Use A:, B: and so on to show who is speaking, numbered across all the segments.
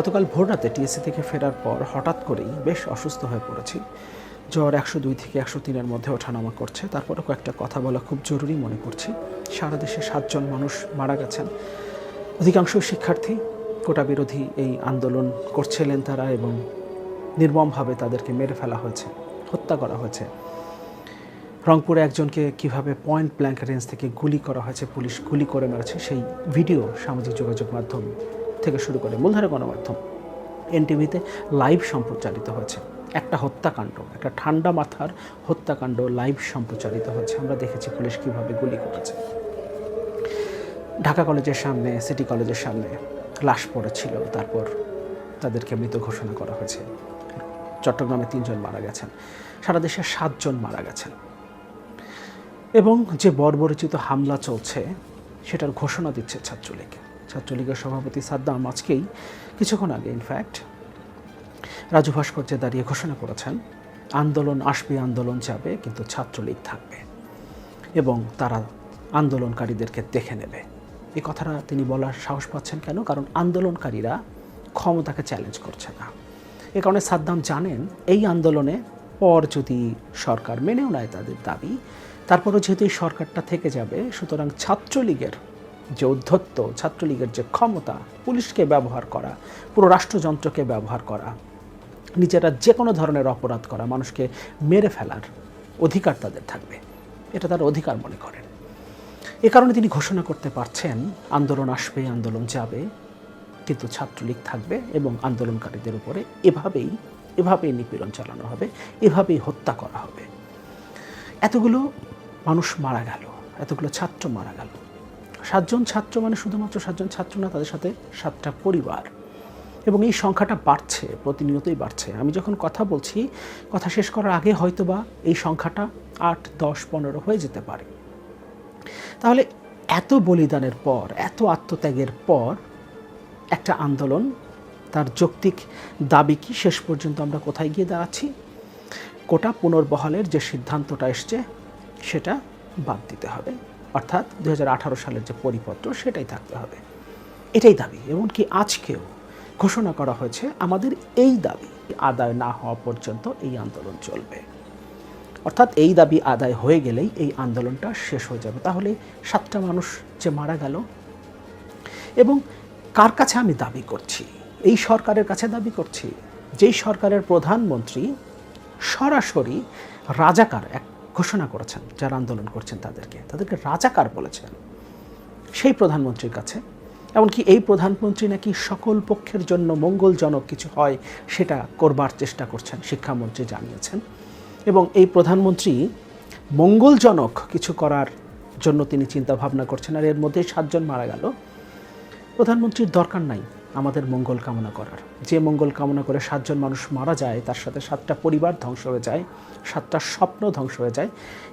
A: গতকাল ভোররাতে টিএসসি থেকে ফেরার পর হঠাৎ করেই বেশ অসুস্থ হয়ে পড়েছি। জ্বর একশো দুই থেকে একশো তিনের মধ্যে ওঠানামা করছে। তারপরে কয়েকটা কথা বলা খুব জরুরি মনে করছি। সারা দেশে সাতজন মানুষ মারা গেছেন। অধিকাংশ শিক্ষার্থী কোটা বিরোধী এই আন্দোলন করছিলেন তারা এবং নির্মমভাবে তাদেরকে মেরে ফেলা হয়েছে, হত্যা করা হয়েছে। রংপুরে একজনকে কীভাবে পয়েন্ট ব্ল্যাঙ্ক রেঞ্জ থেকে গুলি করা হয়েছে, পুলিশ গুলি করে মেরেছে সেই ভিডিও সামাজিক যোগাযোগ মাধ্যম থেকে শুরু করে মূলধারে গণমাধ্যম, এনটিভিতে লাইভ সম্প্রচারিত হয়েছে। একটা হত্যাকাণ্ড, একটা ঠান্ডা মাথার হত্যাকাণ্ড লাইভ সম্প্রচারিত হয়েছে। আমরা দেখেছি পুলিশ কীভাবে গুলি করেছে। ঢাকা কলেজের সামনে, সিটি কলেজের সামনে লাশ পড়েছিল, তারপর তাদেরকে মৃত ঘোষণা করা হয়েছে। চট্টগ্রামে তিনজন মারা গেছেন, সারা দেশে সাতজন মারা গেছেন। এবং যে বর্বরচিত হামলা চলছে, সেটার ঘোষণা দিচ্ছে ছাত্রলীগ। ছাত্রলীগের সভাপতি সাদ্দাম আজকেই কিছুক্ষণ আগে ইনফ্যাক্ট রাজু ভাস্কর্যে দাঁড়িয়ে ঘোষণা করেছেন, আন্দোলন আসবে, আন্দোলন যাবে, কিন্তু ছাত্রলীগ থাকবে এবং তারা আন্দোলনকারীদেরকে দেখে নেবে। এই কথাটা তিনি বলার সাহস পাচ্ছেন কেন? কারণ আন্দোলনকারীরা ক্ষমতাকে চ্যালেঞ্জ করছে না। এ কারণে সাদ্দাম জানেন, এই আন্দোলনে পর যদি সরকার মেনেও নেয় তাদের দাবি, তারপরও যেহেতু এই সরকারটা থেকে যাবে, সুতরাং ছাত্রলীগের যে উদ্ধত্ত ছাত্রলীগের যে ক্ষমতা, পুলিশকে ব্যবহার করা, পুরো রাষ্ট্রযন্ত্রকে ব্যবহার করা, নিজেরা যে কোনো ধরনের অপরাধ করা, মানুষকে মেরে ফেলার অধিকার তাদের থাকবে। এটা তার অধিকার মনে করেন। এ কারণে তিনি ঘোষণা করতে পারছেন, আন্দোলন আসবে, আন্দোলন যাবে, কিন্তু ছাত্রলীগ থাকবে এবং আন্দোলনকারীদের উপরে এভাবেই এভাবেই নিপীড়ন চালানো হবে, এভাবেই হত্যা করা হবে। এতগুলো মানুষ মারা গেল, এতগুলো ছাত্র মারা গেল। সাতজন ছাত্র মানে শুধুমাত্র সাতজন ছাত্র না, তাদের সাথে সাতটা পরিবার। এবং এই সংখ্যাটা বাড়ছে, প্রতিনিয়তই বাড়ছে। আমি যখন কথা বলছি, কথা শেষ করার আগে হয়তোবা এই সংখ্যাটা আট, দশ, পনেরো হয়ে যেতে পারে। তাহলে এত বলিদানের পর, এত আত্মত্যাগের পর একটা আন্দোলন, তার যৌক্তিক দাবি কি, শেষ পর্যন্ত আমরা কোথায় গিয়ে দাঁড়াচ্ছি? কোটা পুনর্বহালের যে সিদ্ধান্তটা এসছে, সেটা বাদ দিতে হবে। অর্থাৎ দুই হাজার আঠারো সালের যে পরিপত্র, সেটাই থাকতে হবে। এটাই দাবি, এমনকি আজকেও ঘোষণা করা হয়েছে আমাদের এই দাবি, আদায় না হওয়া পর্যন্ত এই আন্দোলন চলবে। অর্থাৎ এই দাবি আদায় হয়ে গেলেই এই আন্দোলনটা শেষ হয়ে যাবে। তাহলে সাতটা মানুষ যে মারা গেল, এবং কার কাছে আমি দাবি করছি? এই সরকারের কাছে দাবি করছি। যেই সরকারের প্রধানমন্ত্রী সরাসরি রাজাকার এক ঘোষণা করেছেন, যারা আন্দোলন করছেন তাদেরকে। তাদেরকে রাজাকার বলেছেন সেই প্রধানমন্ত্রীর কাছে। এমনকি এই প্রধানমন্ত্রী নাকি সকল পক্ষের জন্য মঙ্গলজনক কিছু হয়, সেটা করবার চেষ্টা করছেন, শিক্ষামন্ত্রী জানিয়েছেন। এবং এই প্রধানমন্ত্রী মঙ্গলজনক কিছু করার জন্য তিনি চিন্তাভাবনা করছেন, আর এর মধ্যে সাতজন মারা গেল। প্রধানমন্ত্রীর দরকার নাই। আমাদের মঙ্গল কামনা করার। যে মঙ্গল কামনা করে সাতজন মানুষ মারা যায়, তার সাথে সাতটা পরিবার ধ্বংস হয়ে যায়, সাতটা স্বপ্ন ধ্বংস হয়ে যায়,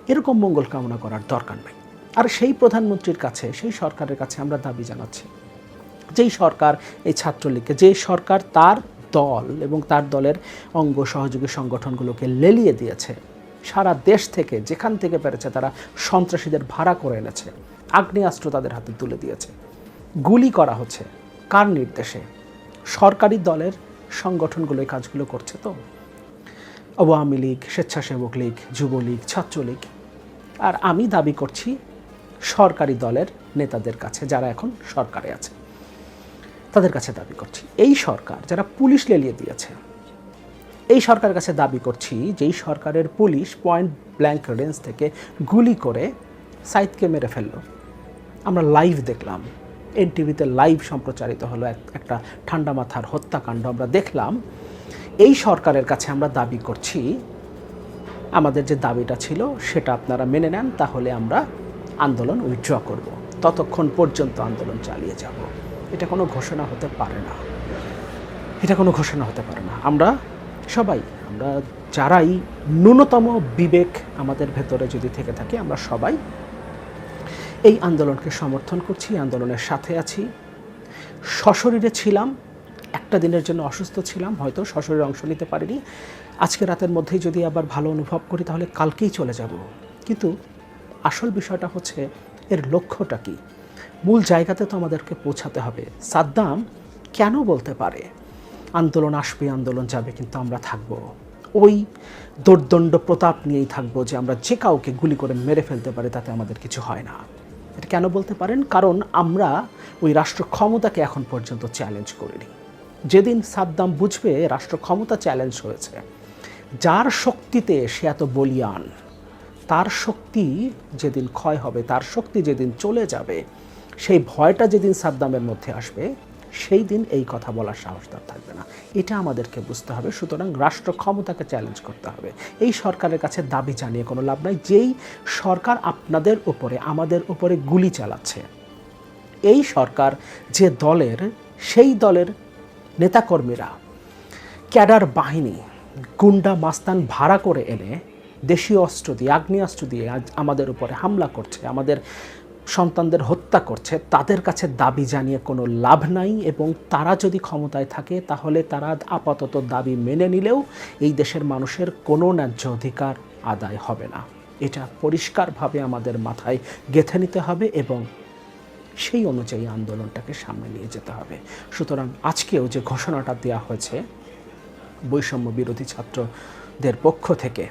A: এরকম মঙ্গল কামনা করার দরকার নাই। আর সেই প্রধানমন্ত্রীর কাছে, সেই সরকারের কাছে আমরা দাবি জানাচ্ছি। যেই সরকার এই ছাত্রলীগকে, যে সরকার তার দল এবং তার দলের অঙ্গ সহযোগী সংগঠনগুলোকে লেলিয়ে দিয়েছে। সারা দেশ থেকে, যেখান থেকে পেরেছে, তারা সন্ত্রাসীদের ভাড়া করে এনেছে। আগ্নেয়াস্ত্র তাদের হাতে তুলে দিয়েছে। গুলি করা হচ্ছে। কার নির্দেশে? সরকারি দলের সংগঠনগুলো এই কাজগুলো করছে তো? আওয়ামী লীগ, স্বেচ্ছাসেবক লীগ, যুবলীগ, ছাত্রলীগ। আর আমি দাবি করছি সরকারি দলের নেতাদের কাছে, যারা এখন সরকারে আছে। তাদের কাছে দাবি করছি, এই সরকার যারা পুলিশ লেলিয়ে দিয়েছে, এই সরকারের কাছে দাবি করছি যেই সরকারের পুলিশ পয়েন্ট ব্ল্যাঙ্ক রেঞ্জ থেকে গুলি করে সাইদকে মেরে ফেলল। আমরা লাইভ দেখলাম এনটিভিতে লাইভ সম্প্রচারিত হলো একটা ঠান্ডা মাথার হত্যাকাণ্ড। আমরা দেখলাম, এই সরকারের কাছে আমরা দাবি করছি, আমাদের যে দাবিটা ছিল সেটা আপনারা মেনে নেন, তাহলে আমরা আন্দোলন উইথড্র করব। ততক্ষণ পর্যন্ত আন্দোলন চালিয়ে যাব। এটা কোনো ঘোষণা হতে পারে না। এটা কোনো ঘোষণা হতে পারে না। আমরা সবাই, আমরা যারাই ন্যূনতম বিবেক আমাদের ভেতরে যদি থেকে থাকে, আমরা সবাই এই আন্দোলনকে সমর্থন করছি আন্দোলনের সাথে আছি। সশরীরে ছিলাম, একটা দিনের জন্য অসুস্থ ছিলাম, হয়তো সশরীরে অংশ নিতে পারিনি। আজকে রাতের মধ্যেই যদি আবার ভালো অনুভব করি, তাহলে কালকেই চলে যাব। কিন্তু আসল বিষয়টা হচ্ছে, এর লক্ষ্যটা কি? মূল জায়গাতে তো আমাদেরকে পৌঁছাতে হবে। সাদ্দাম কেন বলতে পারে, আন্দোলন আসবে, আন্দোলন যাবে, কিন্তু আমরা থাকব। ওই দোর্দণ্ড প্রতাপ নিয়েই থাকব যে আমরা যে কাউকে গুলি করে মেরে ফেলতে পারি, তাতে আমাদের কিছু হয় না। এটা কেন বলতে পারেন? কারণ আমরা ওই রাষ্ট্র ক্ষমতাকে এখন পর্যন্ত চ্যালেঞ্জ করিনি। যেদিন সাদ্দাম বুঝবে রাষ্ট্র ক্ষমতা চ্যালেঞ্জ হয়েছে, যার শক্তিতে সে এত বলিয়ান, তার শক্তি যেদিন ক্ষয় হবে, তার শক্তি যেদিন চলে যাবে, সেই ভয়টা যেদিন সাদ্দামের মধ্যে আসবে সেই দিন এই কথা বলার সাহস তার থাকবে না। এটা আমাদেরকে বুঝতে হবে। সুতরাং রাষ্ট্র ক্ষমতাকে চ্যালেঞ্জ করতে হবে। এই সরকারের কাছে দাবি জানিয়ে কোনো লাভ নাই। যেই সরকার আপনাদের উপরে, আমাদের উপরে গুলি চালাচ্ছে, এই সরকার যে দলের, সেই দলের নেতাকর্মীরা ক্যাডার বাহিনী, গুন্ডা মাস্তান ভাড়া করে এনে দেশীয় অস্ত্র দিয়ে, আগ্নেয়াস্ত্র দিয়ে আজ আমাদের উপরে হামলা করছে। আমাদের সন্তানদের হত্যা করছে, তাদের কাছে দাবি জানিয়ে কোনো লাভ নাই এবং তারা যদি ক্ষমতায় থাকে তাহলে তারা আপাতত দাবি মেনে নিলেও এই দেশের মানুষের কোনো ন্যায্য অধিকার আদায় হবে না। এটা পরিষ্কারভাবে আমাদের মাথায় গেঁথে নিতে হবে এবং সেই অনুযায়ী আন্দোলনটাকে সামনে নিয়ে যেতে হবে। সুতরাং আজকেও যে ঘোষণাটা দেওয়া হয়েছে, বৈষম্য বিরোধী ছাত্রদের পক্ষ থেকে,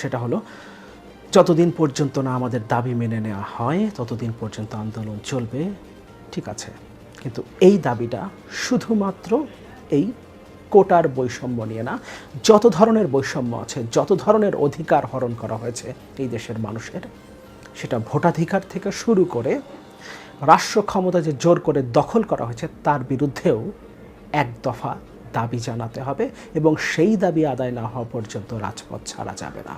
A: সেটা হলো যতদিন পর্যন্ত না আমাদের দাবি মেনে নেওয়া হয়, ততদিন পর্যন্ত আন্দোলন চলবে, ঠিক আছে। কিন্তু এই দাবিটা শুধুমাত্র এই কোটার বৈষম্য নিয়ে না, যত ধরনের বৈষম্য আছে, যত ধরনের অধিকার হরণ করা হয়েছে এই দেশের মানুষের, সেটা ভোটাধিকার থেকে শুরু করে রাষ্ট্র ক্ষমতা যে জোর করে দখল করা হয়েছে, তার বিরুদ্ধেও এক দফা দাবি জানাতে হবে এবং সেই দাবি আদায় না হওয়া পর্যন্ত রাজপথ ছাড়া যাবে না।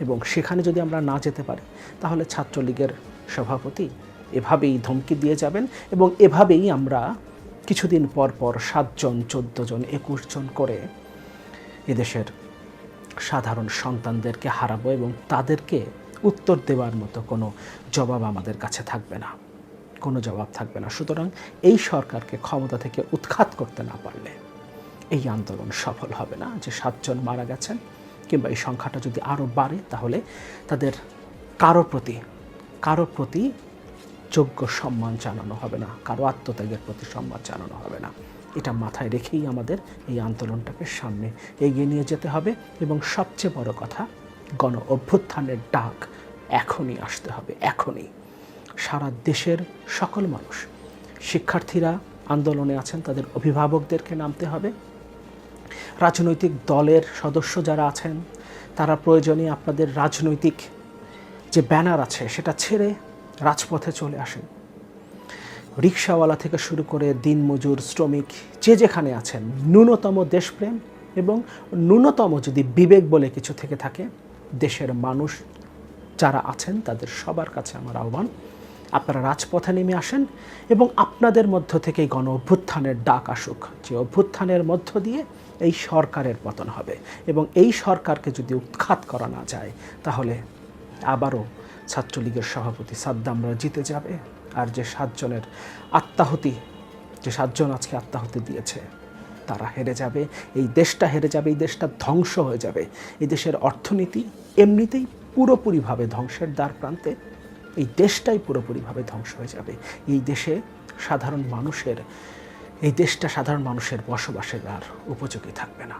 A: এবং সেখানে যদি আমরা না যেতে পারি, তাহলে ছাত্রলীগের সভাপতি এভাবেই ধমকি দিয়ে যাবেন এবং এভাবেই আমরা কিছুদিন পর পর সাতজন জন একুশ জন করে এদেশের সাধারণ সন্তানদেরকে হারাবো এবং তাদেরকে উত্তর দেওয়ার মতো কোনো জবাব আমাদের কাছে থাকবে না। কোনো জবাব থাকবে না। সুতরাং এই সরকারকে ক্ষমতা থেকে উৎখাত করতে না পারলে এই আন্দোলন সফল হবে না। যে সাতজন মারা গেছেন কিংবা এই সংখ্যাটা যদি আরও বাড়ে, তাহলে তাদের কারও প্রতি কারও প্রতি যোগ্য সম্মান জানানো হবে না, কারও আত্মত্যাগের প্রতি সম্মান জানানো হবে না। এটা মাথায় রেখেই আমাদের এই আন্দোলনটাকে সামনে এগিয়ে নিয়ে যেতে হবে এবং সবচেয়ে বড় কথা, গণ অভ্যুত্থানের ডাক এখনই আসতে হবে, এখনই। সারা দেশের সকল মানুষ, শিক্ষার্থীরা আন্দোলনে আছেন, তাদের অভিভাবকদেরকে নামতে হবে রাজনৈতিক দলের সদস্য যারা আছেন, তারা প্রয়োজনে আপনাদের রাজনৈতিক যে ব্যানার আছে, সেটা ছেড়ে রাজপথে চলে আসেন। রিক্সাওয়ালা থেকে শুরু করে দিনমজুর, শ্রমিক, যে যেখানে আছেন, ন্যূনতম দেশপ্রেম এবং ন্যূনতম যদি বিবেক বলে কিছু থেকে থাকে, দেশের মানুষ যারা আছেন, তাদের সবার কাছে আমার আহ্বান। আপনারা রাজপথে নেমে আসেন এবং আপনাদের মধ্য থেকে গণ অভ্যুত্থানের ডাক আসুক। যে অভ্যুত্থানের মধ্য দিয়ে এই সরকারের পতন হবে এবং এই সরকারকে যদি উৎখাত করা না যায়, তাহলে আবারও ছাত্রলীগের সভাপতি সাদ্দামরা জিতে যাবে। আর যে সাতজনের আত্মাহুতি, যে সাতজন আজকে আত্মাহুতি দিয়েছে, তারা হেরে যাবে। এই দেশটা হেরে যাবে, এই দেশটা ধ্বংস হয়ে যাবে। এই দেশের অর্থনীতি এমনিতেই পুরোপুরিভাবে ধ্বংসের দ্বার প্রান্তে। এই দেশটাই পুরোপুরিভাবে ধ্বংস হয়ে যাবে। এই দেশে সাধারণ মানুষের, এই দেশটা সাধারণ মানুষের বসবাসের আর উপযোগী থাকবে না।